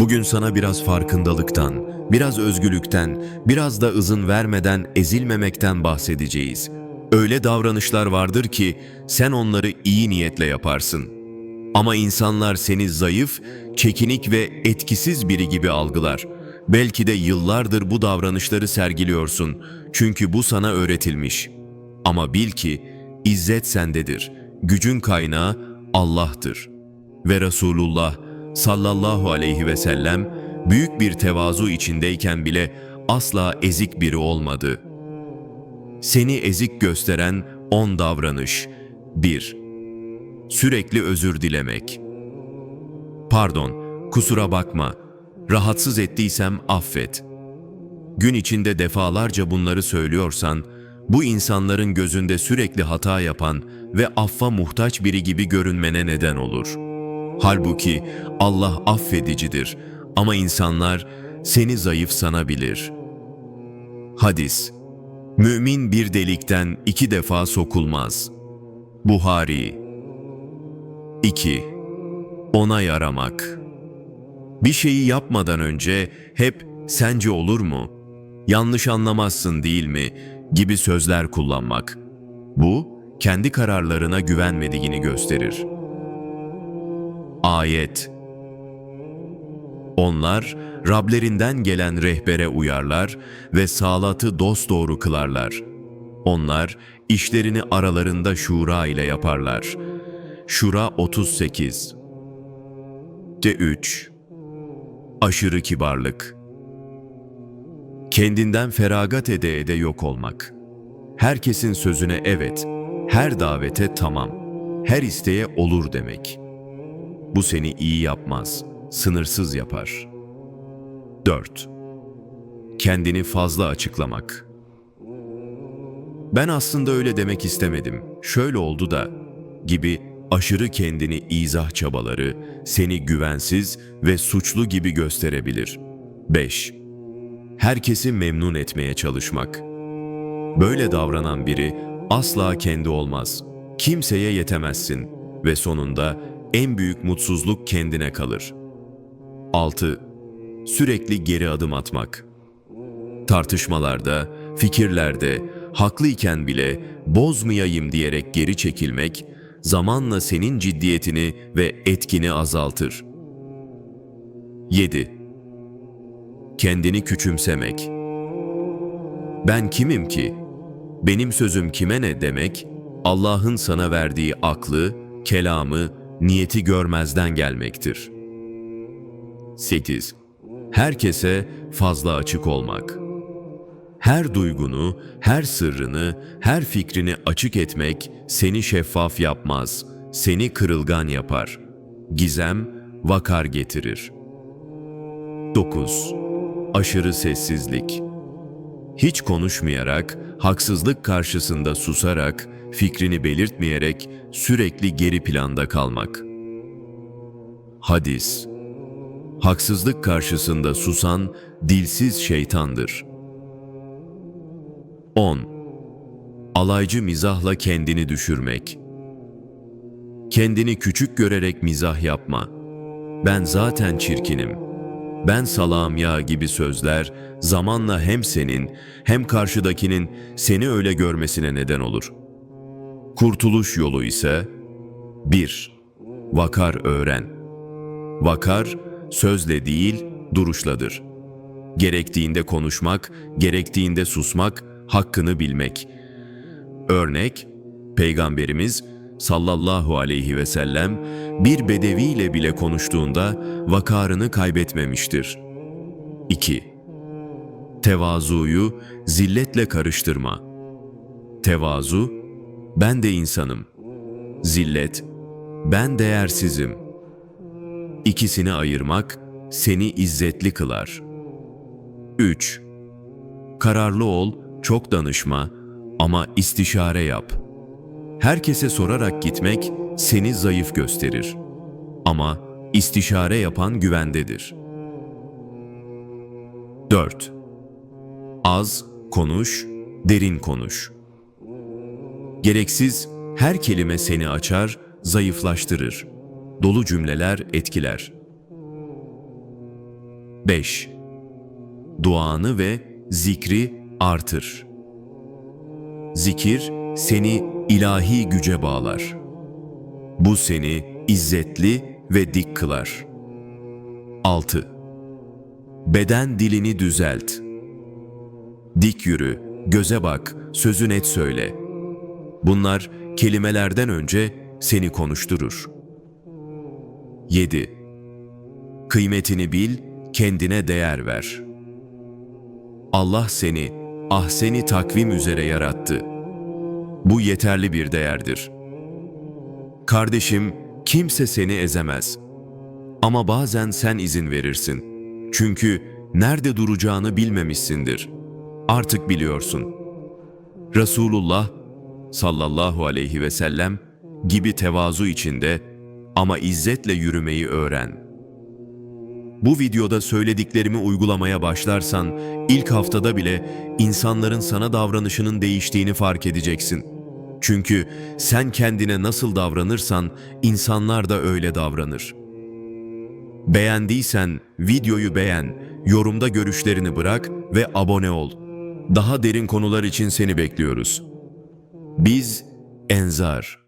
Bugün sana biraz farkındalıktan, biraz özgürlükten, biraz da ızın vermeden ezilmemekten bahsedeceğiz. Öyle davranışlar vardır ki sen onları iyi niyetle yaparsın. Ama insanlar seni zayıf, çekinik ve etkisiz biri gibi algılar. Belki de yıllardır bu davranışları sergiliyorsun çünkü bu sana öğretilmiş. Ama bil ki izzet sendedir. Gücün kaynağı Allah'tır. Ve Resulullah sallallahu aleyhi ve sellem büyük bir tevazu içindeyken bile asla ezik biri olmadı. Seni ezik gösteren on davranış. 1. Sürekli özür dilemek. Pardon, kusura bakma. Rahatsız ettiysem affet. Gün içinde defalarca bunları söylüyorsan, bu insanların gözünde sürekli hata yapan ve affa muhtaç biri gibi görünmene neden olur. Halbuki Allah affedicidir ama insanlar seni zayıf sanabilir. Hadis Mümin bir delikten iki defa sokulmaz. Buhari 2. Ona yaramak Bir şeyi yapmadan önce hep sence olur mu? Yanlış anlamazsın değil mi? gibi sözler kullanmak. Bu, kendi kararlarına güvenmediğini gösterir. Ayet Onlar, Rablerinden gelen rehbere uyarlar ve salatı dosdoğru kılarlar. Onlar, işlerini aralarında şura ile yaparlar. Şura 38 D3 Aşırı kibarlık Kendinden feragat ede ede yok olmak. Herkesin sözüne evet, her davete tamam, her isteğe olur demek. Bu seni iyi yapmaz, sınırsız yapar. 4. Kendini fazla açıklamak. Ben aslında öyle demek istemedim, şöyle oldu da gibi aşırı kendini izah çabaları seni güvensiz ve suçlu gibi gösterebilir. 5 herkesi memnun etmeye çalışmak. Böyle davranan biri asla kendi olmaz. Kimseye yetemezsin ve sonunda en büyük mutsuzluk kendine kalır. 6. Sürekli geri adım atmak. Tartışmalarda, fikirlerde, haklıyken bile bozmayayım diyerek geri çekilmek, zamanla senin ciddiyetini ve etkini azaltır. 7 kendini küçümsemek. Ben kimim ki? Benim sözüm kime ne demek? Allah'ın sana verdiği aklı, kelamı, niyeti görmezden gelmektir. 8. Herkese fazla açık olmak. Her duygunu, her sırrını, her fikrini açık etmek seni şeffaf yapmaz, seni kırılgan yapar. Gizem, vakar getirir. 9 aşırı sessizlik. Hiç konuşmayarak, haksızlık karşısında susarak, fikrini belirtmeyerek sürekli geri planda kalmak. Hadis Haksızlık karşısında susan dilsiz şeytandır. 10. Alaycı mizahla kendini düşürmek. Kendini küçük görerek mizah yapma. Ben zaten çirkinim.'' ben salağım ya gibi sözler zamanla hem senin hem karşıdakinin seni öyle görmesine neden olur. Kurtuluş yolu ise 1. Vakar öğren. Vakar sözle değil duruşladır. Gerektiğinde konuşmak, gerektiğinde susmak, hakkını bilmek. Örnek, Peygamberimiz sallallahu aleyhi ve sellem bir bedeviyle bile konuştuğunda vakarını kaybetmemiştir. 2. Tevazuyu zilletle karıştırma. Tevazu, ben de insanım. Zillet, ben değersizim. İkisini ayırmak seni izzetli kılar. 3. Kararlı ol, çok danışma ama istişare yap.'' Herkese sorarak gitmek seni zayıf gösterir. Ama istişare yapan güvendedir. 4. Az konuş, derin konuş. Gereksiz her kelime seni açar, zayıflaştırır. Dolu cümleler etkiler. 5. Duanı ve zikri artır. Zikir seni ilahi güce bağlar. Bu seni izzetli ve dik kılar. 6. Beden dilini düzelt. Dik yürü, göze bak, sözü net söyle. Bunlar kelimelerden önce seni konuşturur. 7. Kıymetini bil, kendine değer ver. Allah seni ahseni takvim üzere yarattı. Bu yeterli bir değerdir. Kardeşim, kimse seni ezemez. Ama bazen sen izin verirsin. Çünkü nerede duracağını bilmemişsindir. Artık biliyorsun. Resulullah sallallahu aleyhi ve sellem gibi tevazu içinde ama izzetle yürümeyi öğren. Bu videoda söylediklerimi uygulamaya başlarsan ilk haftada bile insanların sana davranışının değiştiğini fark edeceksin. Çünkü sen kendine nasıl davranırsan insanlar da öyle davranır. Beğendiysen videoyu beğen, yorumda görüşlerini bırak ve abone ol. Daha derin konular için seni bekliyoruz. Biz Enzar